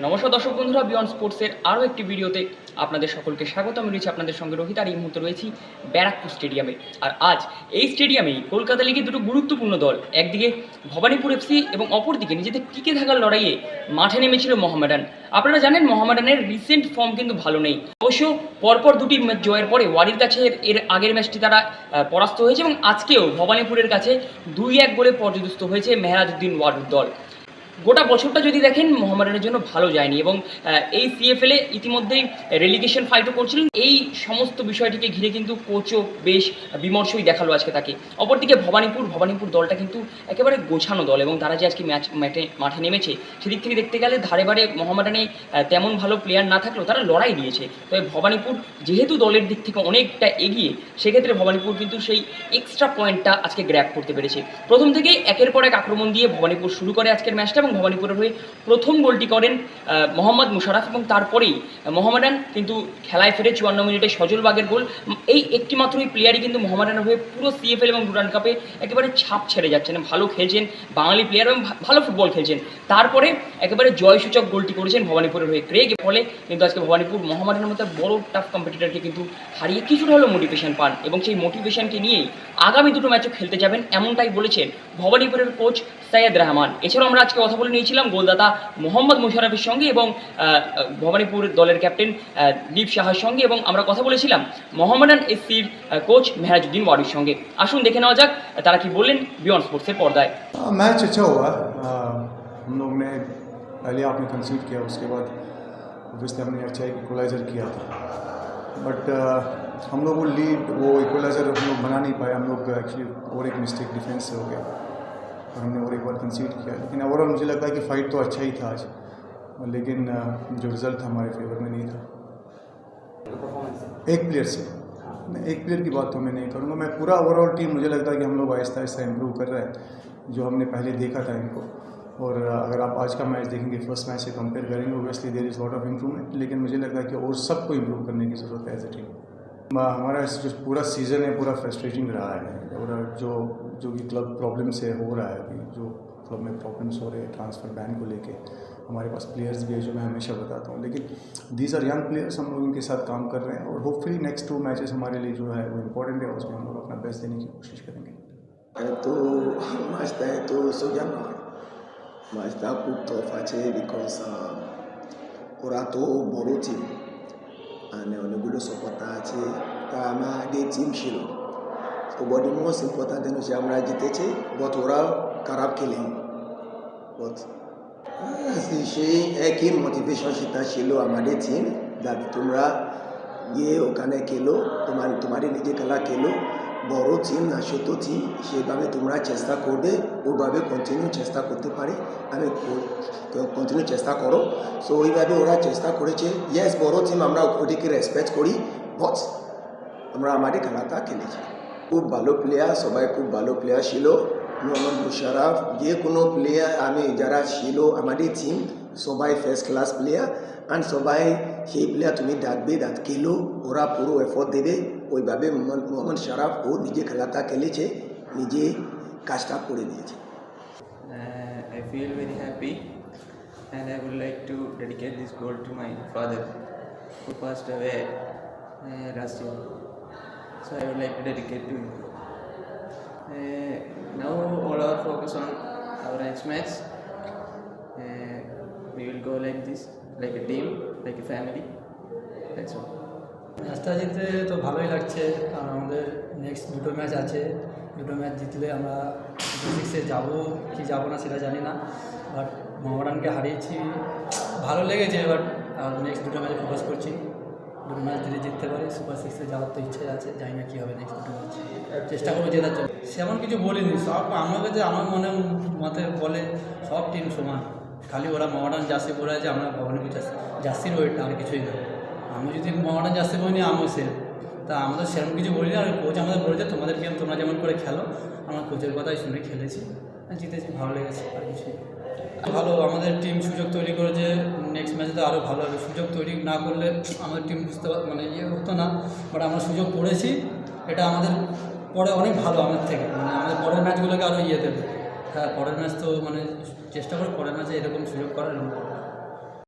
নমস্কার দর্শক বন্ধুরা বিয়ন্ড স্পোর্টসের আরও একটি ভিডিওতে আপনাদের সকলকে স্বাগত। আমি রয়েছি আপনাদের সঙ্গে রোহিত আর এই মুহূর্তে রয়েছি ব্যারাকপুর স্টেডিয়ামে। আর আজ এই স্টেডিয়ামেই কলকাতা লিগের দুটো গুরুত্বপূর্ণ দল, একদিকে ভবানীপুর এফসি এবং অপরদিকে নিজেদের টিকে থাকার লড়াইয়ে মাঠে নেমেছিল মোহামেডান। আপনারা জানেন, মোহামেডানের রিসেন্ট ফর্ম কিন্তু ভালো নেই। অবশ্য পরপর দুটি ম্যাচ জয়ের পরে ওয়ারির কাছে এর- এর আগের ম্যাচটি তারা পরাস্ত হয়েছে এবং আজকেও ভবানীপুরের কাছে দুই এক গোলে পর্যদস্ত হয়েছে মেহরাজউদ্দিন ওয়ারুর দল। গোটা বছরটা যদি দেখেন মোহামেডানের জন্য ভালো যায়নি এবং এই সিএফএলে ইতিমধ্যেই রেলিগেশন ফাইটও করছিলেন। এই সমস্ত বিষয়টিকে ঘিরে কিন্তু কোচও বেশ বিমর্ষই দেখাল আজকে তাকে। অপরদিকে ভবানীপুর ভবানীপুর দলটা কিন্তু একেবারে গোছানো দল এবং তারা যে আজকে ম্যাচ, ম্যাটে, মাঠে নেমেছে, সেদিক থেকে দেখতে গেলে ধারে বারে মোহামেডানে তেমন ভালো প্লেয়ার না থাকলেও তারা লড়াই দিয়েছে। তবে ভবানীপুর যেহেতু দলের দিক থেকে অনেকটা এগিয়ে, সেক্ষেত্রে ভবানীপুর কিন্তু সেই এক্সট্রা পয়েন্টটা আজকে গ্র্যাপ করতে পেরেছে। প্রথম থেকেই একের পর এক আক্রমণ দিয়ে ভবানীপুর শুরু করে আজকের ম্যাচটা ভবানীপুরের হয়ে প্রথম গোলটি করেন মোহাম্মদ মুশারফ এবং তারপরেই মোহামেডান কিন্তু খেলায় ফেরে চুয়ান্ন মিনিটে সজল বাগের গোল। এই একটি মাত্রই প্লেয়ারই কিন্তু মোহামেডানের হয়ে পুরো সিএফএল এবং ডুরান কাপে একেবারে ছাপ ছেড়ে যাচ্ছেন। ভালো খেলছেন, বাঙালি প্লেয়ার এবং ভালো ফুটবল খেলছেন। তারপরে একেবারে জয়সূচক গোলটি করেছেন ভবানীপুরের হয়ে ক্রেগ ফলে কিন্তু আজকে ভবানীপুর মোহামেডানের মতো বড় টাফ কম্পিটিটরকে কিন্তু হারিয়ে কিছুটা হলেও মোটিভেশন পান এবং সেই মোটিভেশনকে নিয়েই আগামী দুটো ম্যাচও খেলতে যাবেন, এমনটাই বলেছেন ভবানীপুরের কোচ সৈয়দ রহমান। এছাড়াও আমরা আজকে কথা বলে নিয়েছিলাম গোলদাতা মোহাম্মদ মুশারফের সঙ্গে এবং আহ, আহ, ভবানীপুর দলের ক্যাপ্টেন আহ, দীপ সাহার সঙ্গে এবং আমরা কথা বলেছিলাম মোহামেডান এসসির কোচ মেহরাজউদ্দিন ওয়ারির সঙ্গে আসুন দেখে নেওয়া যাক আহ, তারা কি বললেন বিয়ন্ড স্পোর্টসের পর্দায় हाँ, मैच अच्छा हुआ आ, हम लोग ने पहले आपने कंसीड किया उसके बाद ऑब्वियसली हमने अच्छा एक इक्वलाइज़र किया था बट हम लोग वो लीड वो इक्वलाइज़र हम लोग बना नहीं पाए हम लोग एक्चुअली और एक मिस्टेक डिफेंस से हो गया और हमने और एक बार कंसीड किया। लेकिन ओवरऑल मुझे लगता है कि फ़ाइट तो अच्छा ही था आज लेकिन जो रिज़ल्ट था हमारे फेवर में नहीं था। एक प्लेयर से। मैं एक प्लेयर की बात तो मैं नहीं करूँगा। मैं पूरा ओवरऑल टीम मुझे लगता है कि हम लोग आहिस्ता आहिस्ता इम्प्रूव कर रहे हैं जो हमने पहले देखा था इनको। और अगर आप आज का मैच देखेंगे फ़र्स्ट मैच से कंपेयर करेंगे obviously there is lot of improvement लेकिन मुझे लगता है कि और सबको इम्प्रूव करने की ज़रूरत है एज ए टीम हमारा जो पूरा सीज़न है, पूरा फ्रस्ट्रेटिंग रहा है। और जो जो कि क्लब प्रॉब्लम से हो रहा है अभी, जो क्लब में प्रॉब्लम्स हो रहे हैं ट्रांसफ़र बैन को लेके, हमारे पास प्लेयर्स भी है जो मैं हमेशा बताता हूँ। लेकिन दीज आर यंग प्लेयर्स हम लोग इनके साथ काम कर रहे हैं और होपफुली नेक्स्ट टू मैचेस हमारे लिए जो है, वो इम्पोर्टेंट है, उसमें हम लोग अपना बेस्ट देने की कोशिश करेंगे। तो है तो, तो सो जाना नाश्ता खूब तोहफा है बिकॉज़ और तो बोरो थी। মানে অনেকগুলো সাপোর্টার আছে তা আমাদের টিম ছিল তো বডি মোস্ট ইম্পর্ট্যান্ট হচ্ছে আমরা জিতেছি বাট ওরা খারাপ বাট সেই একই মোটিভেশন সেটা ছিল আমাদের টিম যাতে তোমরা গিয়ে ওখানে খেলো তোমার তোমাদের নিজে খেলা খেলো বড় টিম না ছোট টিম সেভাবে তোমরা চেষ্টা করবে ওইভাবে কন্টিনিউ চেষ্টা করতে পারে আমি কন্টিনিউ চেষ্টা করো সো ওইভাবে ওরা চেষ্টা করেছে ইয়েস বড় টিম আমরা ওদেরকে রেসপেক্ট করি বট আমরা আমাদের খেলাটা খেলেছি খুব ভালো প্লেয়ার সবাই খুব ভালো প্লেয়ার ছিল মোহাম্মদ মুশারফ যে কোনো প্লেয়ার আমি যারা ছিল আমাদের টিম সবাই ফার্স্ট ক্লাস প্লেয়ার অ্যান্ড সবাই সেই প্লেয়ার তুমি ডাকবে ডাক খেলো ওরা পুরো এফোর্ট দেবে ওইভাবে মোহাম্মদ মোহাম্মদ শারাফ ও নিজে খেলাটা খেলেছে নিজে কাজটা করে দিয়েছে Uh, I feel very happy and I would like to dedicate this goal to my father who passed away uh, last year. So I would like to dedicate to him. Uh, now all our focus on our next match. Uh, we will go like this, like a team, A family. That's ম্যাচটা জিততে তো ভালোই লাগছে আর আমাদের next দুটো match আছে। দুটো match জিতলে আমরা সিক্সে যাব কি যাব না সেটা জানি না। বাট মোহামেডানকে হারিয়েছি ভালো লেগেছে বাট আর নেক্সট দুটো ম্যাচে ফোকাস করছি। দুটো ম্যাচ যদি জিততে পারি সুপার সিক্সে যাওয়ার তো ইচ্ছে আছে জানি না কী হবে নেক্সট দুটো ম্যাচ চেষ্টা করব জেতার জন্য। সেমন কিছু বলিনি সব আমার কাছে আমার মনে মতে বলে সব টিম সমান। খালি ওরা মডার্ন জার্সি পরে আছে, আমরা ভবানীপুর জার্সি জার্সির ওয়েটটা আর কিছুই না। আমি যদি মডার্ন জার্সি পরে আমিও সেম তা আমাদের সেরকম কিছু বলিনি, আর কোচ আমাদের বলেছে, তোমাদের গেম তোমরা যেমন করে খেলো, আমরা কোচের কথাই শুনে খেলেছি। জিতেছি, ভালো লেগেছে, আর কিছুই ভালো, আমাদের টিম সুযোগ তৈরি করেছে নেক্সট ম্যাচে তো আরও ভালো হবে। সুযোগ তৈরি না করলে আমাদের টিম বুঝতে মানে ইয়ে হতো না বাট আমরা সুযোগ করেছি। এটা আমাদের পরে অনেক ভালো, আমাদের থেকে। মানে আমাদের পরের ম্যাচগুলোকে আরও ইয়ে দেবে। হ্যাঁ পরের ম্যাচ তো মানে চেষ্টা করে পরের ম্যাচে এরকম সুযোগ করার।